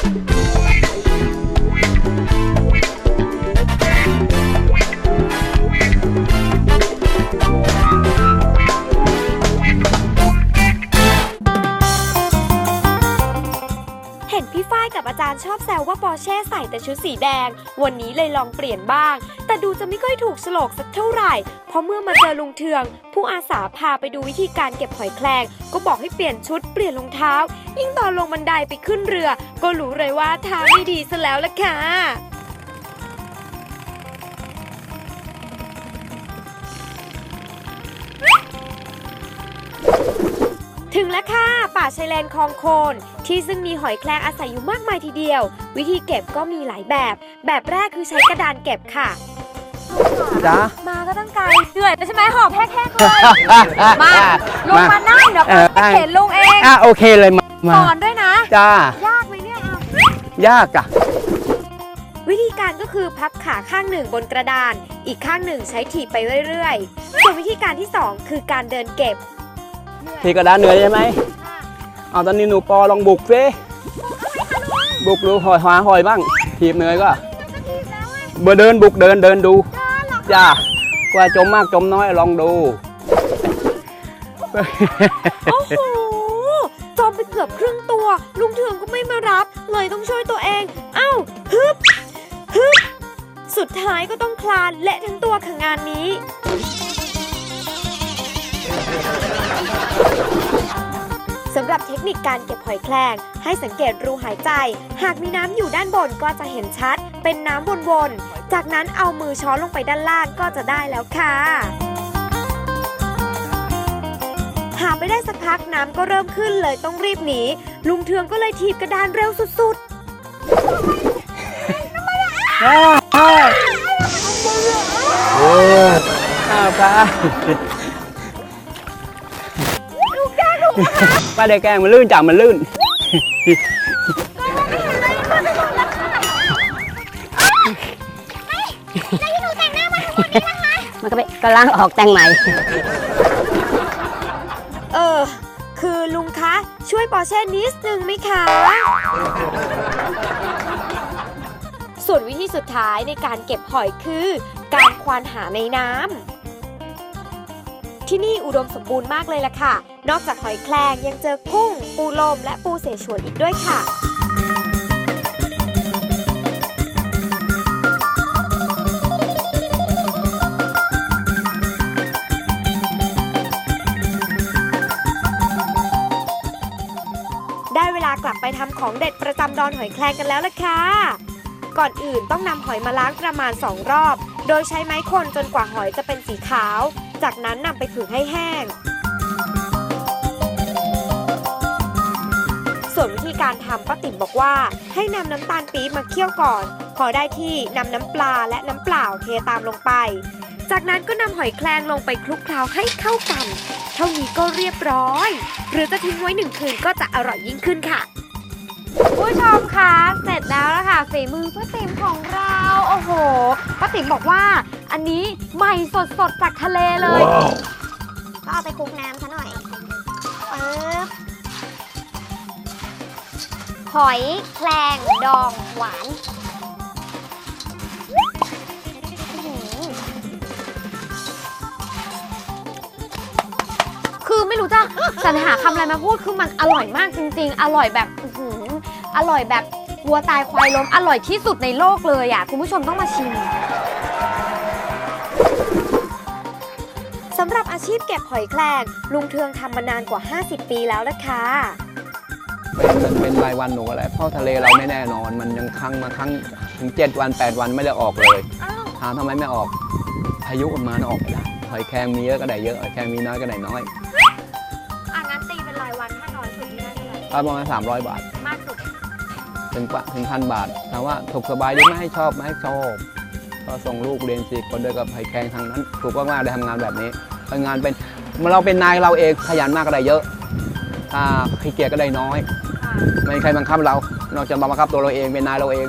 เอาจารย์ชอบแซวว่าปอร์เช่ใส่แต่ชุดสีแดง วันนี้เลยลองเปลี่ยนบ้าง แต่ดูจะไม่ค่อยถูกโฉลกสักเท่าไหร่ เพราะเมื่อมาเจอลุงเทือง ผู้อาสาพาไปดูวิธีการเก็บหอยแครงก็บอกให้เปลี่ยนชุดเปลี่ยนรองเท้า ยิ่งตอนลงบันไดไปขึ้นเรือ ก็รู้เลยว่าทางไม่ดีซะแล้วล่ะค่ะ ถึงแล้วค่ะ ป่าชายเลนคลองโคน ที่ซึ่งมีหอยแครงอาศัยอยู่มากมายทีเดียว วิธีเก็บก็มีหลายแบบ แบบแรกคือใช้กระดานเก็บค่ะ จ้า มาก็ตั้งไกลเหนื่อยไปใช่ไหมหอบแห้งๆเลย มาลุงมานั่งเดี๋ยวเออจะเข็นลุงเองอะโอเคเลยมามาสอนด้วยนะ จ้า ยากไหมเนี่ยเอายากอะ วิธีการก็คือพับขาข้างหนึ่งบนกระดาน อีกข้างหนึ่งใช้ถีบไปเรื่อยๆ ส่วนวิธีการที่สองคือการเดินเก็บ พี่กระดานเหนื่อยใช่ไหมเอาตอนนี้หนูปอลองบุกสิบุกดูหอยหาหอยบ้างถีบเหนื่อยก็เบอร์เดินบุกเดินเดินดูจ้ากว่าจมมากจมน้อยลองดูโอ้โหจมไปเกือบครึ่งตัว ลุงเทืองก็ไม่มารับ เลยต้องช่วยตัวเอง เอ้าฮึบฮึบสุดท้ายก็ต้องคลานและทั้งตัวค่ะงานนี้ เทคนิคการเก็บหอยแครงให้สังเกตรูหายใจ หากมีน้ำอยู่ด้านบนก็จะเห็นชัด เป็นน้ำวนๆ จากนั้นเอามือช้อนลงไปด้านล่างก็จะได้แล้วค่ะ หาไปได้สักพักน้ำก็เริ่มขึ้นเลยต้องรีบหนี ลุงเทืองก็เลยถีบกระดานเร็วสุดโอ้อ้าวป้า ป้าได้แกล้งมันลื่นจับมันลื่น มันก็ไปก็ล้างออกแต่งใหม่ เออ คือลุงคะ ช่วยปอเช่นิดนึงไหมคะ ส่วนวิธีสุดท้ายในการเก็บหอยคือ การควานหาในน้ำ ที่นี่อุดมสมบูรณ์มากเลยล่ะค่ะ นอกจากหอยแครงยังเจอกุ้ง ปูลมและปูเสฉวนอีกด้วยค่ะ ได้เวลากลับไปทำของเด็ดประจำดอนหอยแครงกันแล้วล่ะค่ะ ก่อนอื่นต้องนำหอยมาล้างประมาณ 2 รอบ โดยใช้ไม้คนจนกว่าหอยจะเป็นสีขาว จากนั้นนำไปผึ่งให้แห้ง ส่วนวิธีการทำป้าติ๋มบอกว่า ให้นำน้ำตาลปี๊บมาเคี่ยวก่อน พอได้ที่นำน้ำปลาและน้ำเปล่าเทตามลงไป จากนั้นก็นำหอยแครงลงไปคลุกเคล้าให้เข้ากัน เท่านี้ก็เรียบร้อย หรือจะทิ้งไว้หนึ่งคืนก็จะอร่อยยิ่งขึ้นค่ะผู้ชมคะเสร็จแล้วละค่ะฝีมือป้าติ๋มของเรา โอ้โหป้าติ๋มบอกว่า อันนี้ใหม่สดๆจากทะเลเลย ก็เอาไปคลุกน้ำซะหน่อยปึ๊บหอยแครงดองหวานอื้อหือคือไม่รู้จะสรรหาคำอะไรมาพูด คือมันอร่อยมากจริง ๆ อร่อยแบบอื้อหืออร่อยแบบวัวตายควายล้มอร่อยที่สุดในโลกเลยอะ คุณผู้ชมต้องมาชิม สำหรับอาชีพเก็บหอยแครงลุงเทืองทำมานานกว่า 50 ปีแล้วนะคะเป็นเป็นรายวันหนูอะไรเพราะทะเลเราไม่แน่นอน มันยังครั้งมาครั้งถึง 7 วัน 8 วันไม่ได้ออกเลยถามทำไมไม่ออกพายุมันมาออกไม่ได้หอยแครงมีเยอะก็ได้เยอะหอยแครงมีน้อยก็ได้น้อยอะงั้นตีเป็นรายวันถ้าน้อยสุดที่ได้เท่าไหร่ก็ประมาณ300 บาทมากสุด ถึงปะถึงพันบาทถามว่าถูกสบายดีไหมให้ชอบไหมให้ชอบ ก็ส่งลูกเรียนสี่คนด้วยกับหอยแครงทางนั้นถูกมากๆได้ทำงานแบบนี้ทำงานเป็นเราเป็นนายเราเองขยันมากก็ได้เยอะถ้าขี้เกียจก็ได้น้อย ไม่มีใครบังคับเรา นอกจากบังคับตัวเราเองเป็นนายเราเอง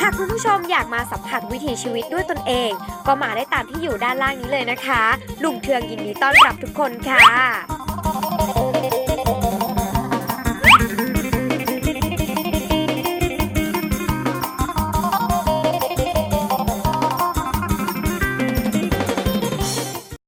หากคุณผู้ชมอยากมาสัมผัสวิถีชีวิตด้วยตนเอง ก็มาได้ตามที่อยู่ด้านล่างนี้เลยนะคะลุงเทืองยินดีต้อนรับทุกคนค่ะ